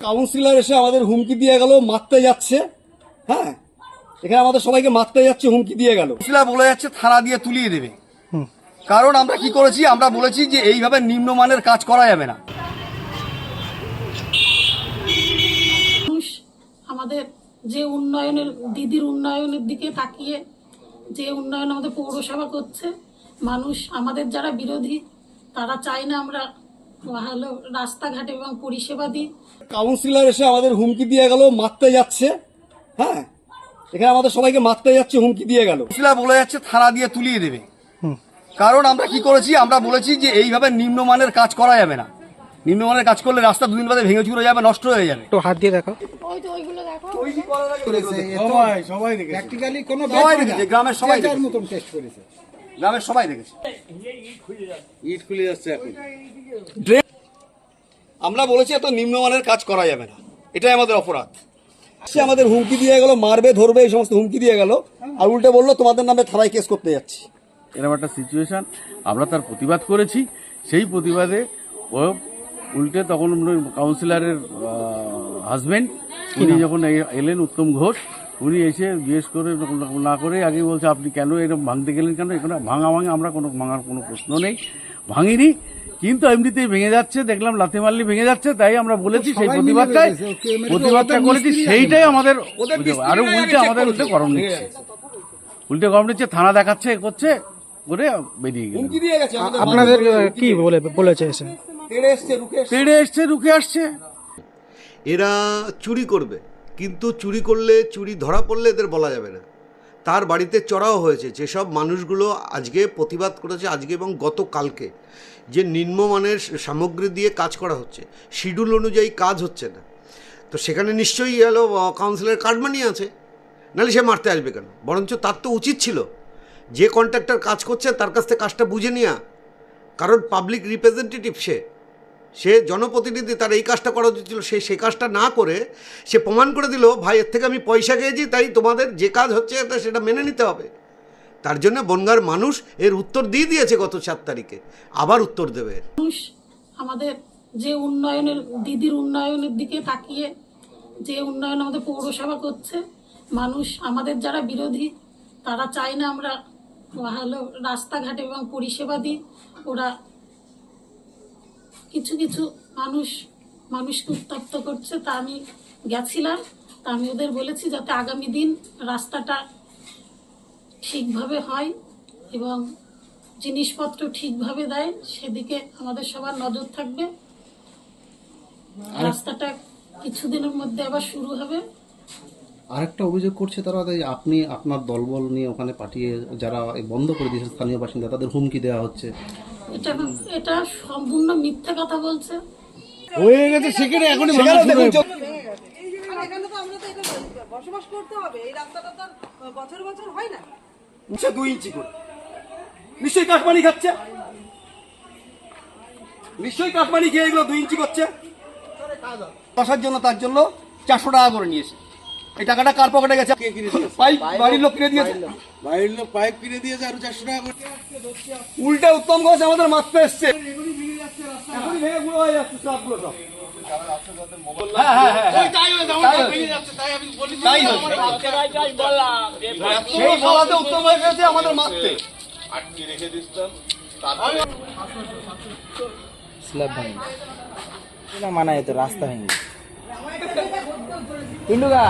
Councillor এসে আমাদের হুমকি দিয়ে গেল মারতে যাচ্ছে। হ্যাঁ? এখানে আমাদের সবাইকে মারতে যাচ্ছে হুমকি দিয়ে গেল। কাউন্সিলর বলে যাচ্ছে থানা দিয়ে তুলিয়ে দেবে। কারণ আমরা কি করেছি? আমরা বলেছি যে এইভাবে নিম্নমানের কাজ করা যাবে না। মানুষ আমাদের যে উন্নয়নের দিদির উন্নয়নের দিকে তাকিয়ে যে উন্নয়ন আমাদের পৌরসভা করছে মানুষ আমাদের যারা বিরোধী তারা চায় না আমরা ভালো রাস্তাঘাট এবং পরিষেবা দিই কাউন্সিলর এসে আমাদের হুমকি দিয়ে গেল মারতে যাচ্ছে। হ্যাঁ? এখানে আমাদের সবাইকে মারতে যাচ্ছে হুমকি দিয়ে গেল। কাউন্সিলর বলে যাচ্ছে থানা দিয়ে তুলিয়ে দেবে। কারণ আমরা কি করেছি? আমরা বলেছি যে এইভাবে নিম্নমানের কাজ করা যাবে না। নিম্নমানের কাজ করলে রাস্তা দুদিন বাদে ভেঙে চুরে যাবে নষ্ট হয়ে যাবে। একটু হাত দিয়ে দেখো। ওই তো ওইগুলো দেখো। সবাই সবাই দেখেছে। প্র্যাকটিক্যালি কোনো সবাই দেখেছে গ্রামের সবাই মতন টেস্ট করেছে। গ্রামের সবাই দেখেছে। ইট খুলে যাচ্ছে এখন। আমরা বলেছি এত নিম্নমানের কাজ করা যাবে না। এটাই আমাদের অপরাধ। সে আমাদের হুমকি দিয়ে গেল মারবে ধরবে এই সমস্ত হুমকি দিয়ে গেল আর উল্টে বলল তোমাদের নামে থানায় কেস করতে যাচ্ছি। এরকম একটা সিচুয়েশন আমরা তার প্রতিবাদ করেছি। সেই প্রতিবাদে ও উল্টে তখন উনি কাউন্সিলরের হাজবেন্ড উনি যখন এলেন উত্তম ঘোষ উনি এসে জিজ্ঞেস করে না করে আগে বলছে আপনি কেন এরকম ভাঙতে গেলেন কেন? এখানে ভাঙা ভাঙা আমরা কোনো ভাঙার কোনো প্রশ্ন নেই। ভাঙিনি কিন্তু এমনিতেই ভেঙে যাচ্ছে দেখলাম লাথি মারলি ভেঙে যাচ্ছে তাই আমরা বলেছি সেই প্রতিবাদটাই মানে প্রতিবাদটা করেছি সেইটাই আমাদের আরও উল্টে আমাদের উল্টে গরম নিচ্ছে উল্টে গরম নিচ্ছে থানা দেখাচ্ছে এ করছে করে বেরিয়ে গেল গেছে আপনাদের কি বলে বলেছে এসে। তেড়ে এসছে রুখে আসছে। এরা চুরি করবে। কিন্তু চুরি করলে, চুরি ধরা পড়লে এদের বলা যাবে না। তার বাড়িতে চড়াও হয়েছে। যেসব মানুষগুলো আজকে প্রতিবাদ করেছে, আজকে এবং গতকালকে, যে নিম্নমানের সামগ্রী দিয়ে কাজ করা হচ্ছে, শিডিউল অনুযায়ী কাজ হচ্ছে না। তো সেখানে নিশ্চয়ই হলো কাউন্সিলের কার্ড মানি আছে। নাহলে সে মারতে আসবে কেন? বরঞ্চ তার তো উচিত ছিল। যে কন্ট্রাক্টর কাজ করছে, তার কাছ থেকে কাজটা বুঝে নেওয়া কারণ পাবলিক রিপ্রেজেন্টেটিভ সে। সে জনপ্রতিনিধি তার এই কাজটা করা উচিত ছিল। সে সে কাজটা না করে সে প্রমাণ করে দিল, ভাই, এর থেকে আমি পয়সা খেয়েছি, তাই তোমাদের যে কাজ হচ্ছে এটা সেটা মেনে নিতে হবে। তার জন্য বনগার মানুষ এর উত্তর দিয়ে দিয়েছে গত সাত তারিখে। আবার উত্তর দেবে। আমাদের যে উন্নয়নের, দিদির উন্নয়নের দিকে তাকিয়ে যে উন্নয়ন আমাদের পৌরসভা করছে, মানুষ আমাদের যারা বিরোধী, তারা চায় না আমরা ভালো রাস্তাঘাট এবং পরিষেবা দিই। ওরা কিছু কিছু মানুষ মানুষকে উত্তপ্ত করছে তা আমি গেছিলাম। তা আমি ওদের বলেছি যাতে আগামী দিন রাস্তাটা ঠিকভাবে হয় এবং জিনিসপত্র ঠিকভাবে দেয় সেদিকে আমাদের সবার নজর থাকবে। রাস্তাটা কিছুদিনের মধ্যে আবার শুরু হবে। আরেকটা অভিযোগ করছে তারা যে আপনি আপনার দলবল নিয়ে ওখানে পাঠিয়ে যারা এই বন্ধ করে দিয়েছে স্থানীয় বাসিন্দা তাদের হুমকি দেওয়া হচ্ছে। এটা এটা সম্পূর্ণ মিথ্যে কথা বলছে। হয়ে গেছে সেখানে এখনই ভাঙা সেখানে শুরু দেখুন। চোখ- এখানে তো আমরা তো এটা বসবাস করতে হবে এই রাস্তাটা তো বছর বছর হয় না উঠছে দুই ইঞ্চি করে। নিশ্চয়ই কাঠমানি খাচ্ছে? নিশ্চয়ই কাঠমানি খেয়ে এগুলো দুই ইঞ্চি করছে? বসার জন্য তার জন্য চারশো টাকা করে নিয়েছে। এই টাকাটা কার পকেটে গেছে? পাইপ বাড়ির লোক কিনে দিয়েছে। বাইরের লোক। পাইপ কিনে দিয়েছে আরও চারশো টাকা করে। উল্টে উত্তম ঘোষ আমাদের মারতে এসছে। হয়ে যাচ্ছে সবগুলো সব। হ্যাঁ, হ্যাঁ, হ্যাঁ, হ্যাঁ। হয়ে আমাদের স্ল্যাব ভাঙি। মানা যেত রাস্তা ভেঙে। পিন্ডুগা